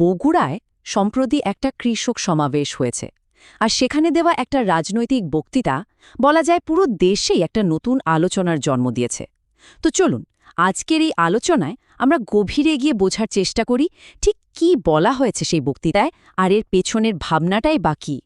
বগুড়ায় সম্প্রতি একটা কৃষক সমাবেশ হয়েছে। আর সেখানে দেওয়া একটা রাজনৈতিক বক্তৃতা বলা যায় পুরো দেশেই একটা নতুন আলোচনার জন্ম দিয়েছে। তো চলুন, আজকের এই আলোচনায় আমরা গভীরে গিয়ে বোঝার চেষ্টা করি, ঠিক কি বলা হয়েছে সেই বক্তৃতায়, আর এর পেছনের ভাবনাটাই বাকি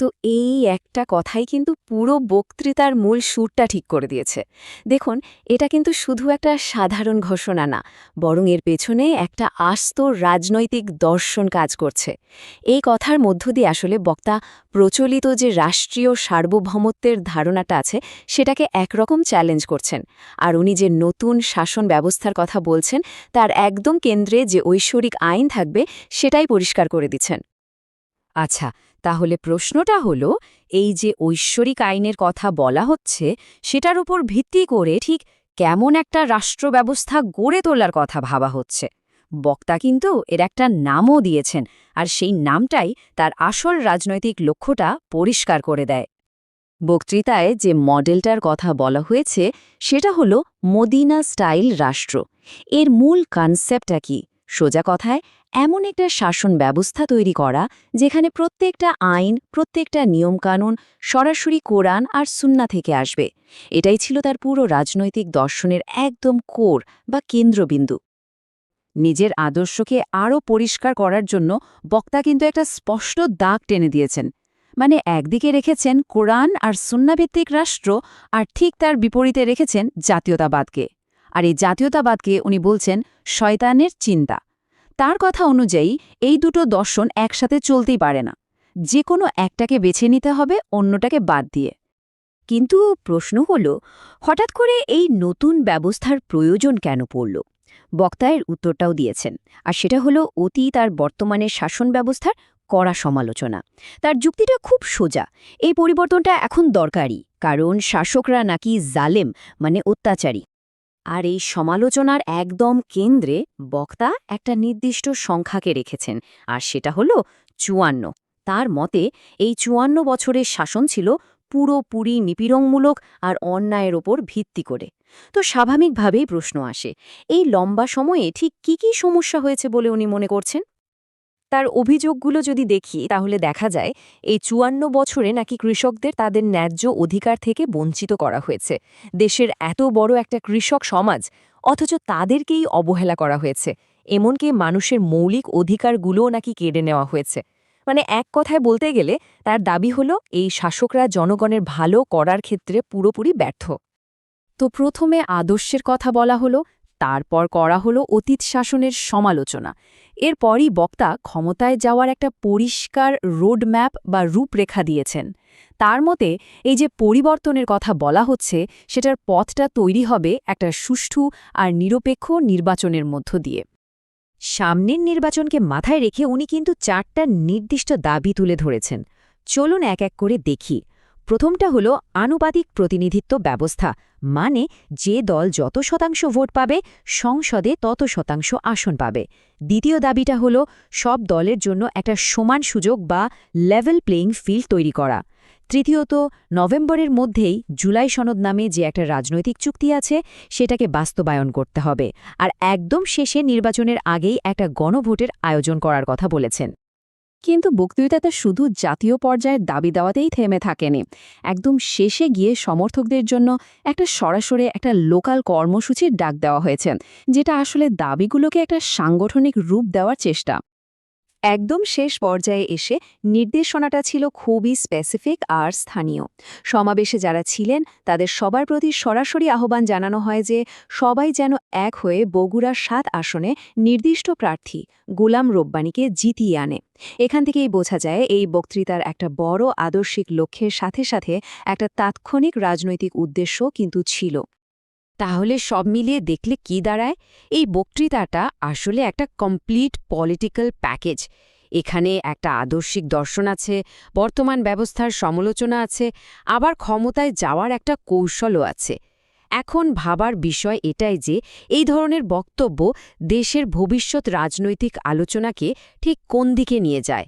তো এই একটা কথাই কিন্তু পুরো বক্তৃতার মূল সুরটা ঠিক করে দিয়েছে। দেখুন, এটা কিন্তু শুধু একটা সাধারণ ঘোষণা না, বরং এর পেছনে একটা আস্ত রাজনৈতিক দর্শন কাজ করছে। এই কথার মধ্য দিয়ে আসলে বক্তা প্রচলিত যে রাষ্ট্রীয় সার্বভৌমত্বের ধারণাটা আছে, সেটাকে একরকম চ্যালেঞ্জ করছেন। আর উনি যে নতুন শাসন ব্যবস্থার কথা বলছেন, তার একদম কেন্দ্রে যে ঐশ্বরিক আইন থাকবে, সেটাই পরিষ্কার করে দিচ্ছেন। আচ্ছা তাহলে প্রশ্নটা হলো, এই যে ঐশ্বরিক আইনের কথা বলা হচ্ছে, সেটার উপর ভিত্তি করে ঠিক কেমন একটা রাষ্ট্র ব্যবস্থা গড়ে তোলার কথা ভাবা হচ্ছে। বক্তা কিন্তু এর একটা নামও দিয়েছেন, আর সেই নামটাই তার আসল রাজনৈতিক লক্ষ্যটা পরিষ্কার করে দেয়। বক্তৃতায় যে মডেলটার কথা বলা হয়েছে, সেটা হলো মদিনা স্টাইল রাষ্ট্র। এর মূল কনসেপ্টটা কি? সোজা কথায়, এমন একটা শাসন ব্যবস্থা তৈরি করা যেখানে প্রত্যেকটা আইন, প্রত্যেকটা নিয়মকানুন সরাসরি কোরআন আর সুন্না থেকে আসবে। এটাই ছিল তার পুরো রাজনৈতিক দর্শনের একদম কোর বা কেন্দ্রবিন্দু। নিজের আদর্শকে আরও পরিষ্কার করার জন্য বক্তা কিন্তু একটা স্পষ্ট দাগ টেনে দিয়েছেন। মানে একদিকে রেখেছেন কোরআন আর সুন্নাভিত্তিক রাষ্ট্র আর ঠিক তার বিপরীতে রেখেছেন জাতীয়তাবাদকে। আর এই জাতীয়তাবাদকে উনি বলছেন শয়তানের চিন্তা। তার কথা অনুযায়ী এই দুটো দর্শন একসাথে চলতেই পারে না। যে কোনো একটাকে বেছে নিতে হবে, অন্যটাকে বাদ দিয়ে। কিন্তু প্রশ্ন হল, হঠাৎ করে এই নতুন ব্যবস্থার প্রয়োজন কেন পড়ল? বক্তায়ের উত্তরটাও দিয়েছেন, আর সেটা হলো অতীত আর বর্তমানের শাসন ব্যবস্থার কড়া সমালোচনা। তার যুক্তিটা খুব সোজা, এই পরিবর্তনটা এখন দরকারি কারণ শাসকরা নাকি জালেম মানে অত্যাচারী। আর এই সমালোচনার একদম কেন্দ্রে বক্তা একটা নির্দিষ্ট সংখ্যাকে রেখেছেন, আর সেটা হল চুয়ান্ন। তার মতে, এই চুয়ান্ন বছরের শাসন ছিল পুরোপুরি নিপীড়নমূলক আর অন্যায়ের ওপর ভিত্তি করে। তো স্বাভাবিকভাবেই প্রশ্ন আসে, এই লম্বা সময়ে ঠিক কি কি সমস্যা হয়েছে বলে উনি মনে করছেন? তার অভিযোগগুলো যদি দেখি, তাহলে দেখা যায় এই চুয়ান্ন বছরে নাকি কৃষকদের তাদের ন্যায্য অধিকার থেকে বঞ্চিত করা হয়েছে। দেশের এত বড় একটা কৃষক সমাজ, অথচ তাদেরকেই অবহেলা করা হয়েছে। এমনকি মানুষের মৌলিক অধিকারগুলোও নাকি কেড়ে নেওয়া হয়েছে। মানে এক কথায় বলতে গেলে, তার দাবি হলো, এই শাসকরা জনগণের ভালো করার ক্ষেত্রে পুরোপুরি ব্যর্থ। তো প্রথমে আদর্শের কথা বলা হলো, তারপর করা হলো অতীত শাসনের সমালোচনা। এরপরই বক্তা ক্ষমতায় যাওয়ার একটা পরিষ্কার রোডম্যাপ বা রূপরেখা দিয়েছেন। তার মতে, এই যে পরিবর্তনের কথা বলা হচ্ছে, সেটার পথটা তৈরি হবে একটা সুষ্ঠু আর নিরপেক্ষ নির্বাচনের মধ্য দিয়ে। সামনের নির্বাচনকে মাথায় রেখে উনি কিন্তু চারটা নির্দিষ্ট দাবি তুলে ধরেছেন। চলুন এক এক করে দেখি। প্রথমটা হলো আনুপাতিক প্রতিনিধিত্ব ব্যবস্থা মানে যে দল যত শতাংশ ভোট পাবে, সংসদে তত শতাংশ আসন পাবে। দ্বিতীয় দাবিটা হলো সব দলের জন্য একটা সমান সুযোগ বা লেভেল প্লেয়িং ফিল্ড তৈরি করা। তৃতীয়ত, নভেম্বরের মধ্যেই জুলাই সনদ নামে যে একটা রাজনৈতিক চুক্তি আছে, সেটাকে বাস্তবায়ন করতে হবে। আর একদম শেষে নির্বাচনের আগেই একটা গণভোটের আয়োজন করার কথা বলেছেন। কিন্তু বক্তৃতাতে শুধু জাতীয় পর্যায়ের দাবি দেওয়াতেই থেমে থাকেনি। একদম শেষে গিয়ে সমর্থকদের জন্য একটা সরাসরি একটা লোকাল কর্মসূচির ডাক দেওয়া হয়েছে, যেটা আসলে দাবিগুলোকে একটা সাংগঠনিক রূপ দেওয়ার চেষ্টা। একদম শেষ পর্যায়ে এসে নির্দেশনাটা ছিল খুবই স্পেসিফিক আর স্থানীয়। সমাবেশে যারা ছিলেন, তাদের সবার প্রতি সরাসরি আহ্বান জানানো হয় যে, সবাই যেন এক হয়ে বগুড়ার সাত আসনে নির্দিষ্ট প্রার্থী গোলাম রব্বানীকে জিতিয়ে আনে। এখান থেকেই বোঝা যায়, এই বক্তৃতার একটা বড় আদর্শিক লক্ষ্যের সাথে সাথে একটা তাৎক্ষণিক রাজনৈতিক উদ্দেশ্য কিন্তু ছিল। তাহলে সব মিলিয়ে দেখলে কি দাঁড়ায়? এই বক্তৃতাটা আসলে একটা কমপ্লিট পলিটিক্যাল প্যাকেজ এখানে একটা আদর্শিক দর্শন আছে, বর্তমান ব্যবস্থার সমালোচনা আছে, আবার ক্ষমতায় যাওয়ার একটা কৌশলও আছে। এখন ভাবার বিষয় এটাই যে, এই ধরনের বক্তব্য দেশের ভবিষ্যৎ রাজনৈতিক আলোচনাকে ঠিক কোন দিকে নিয়ে যায়?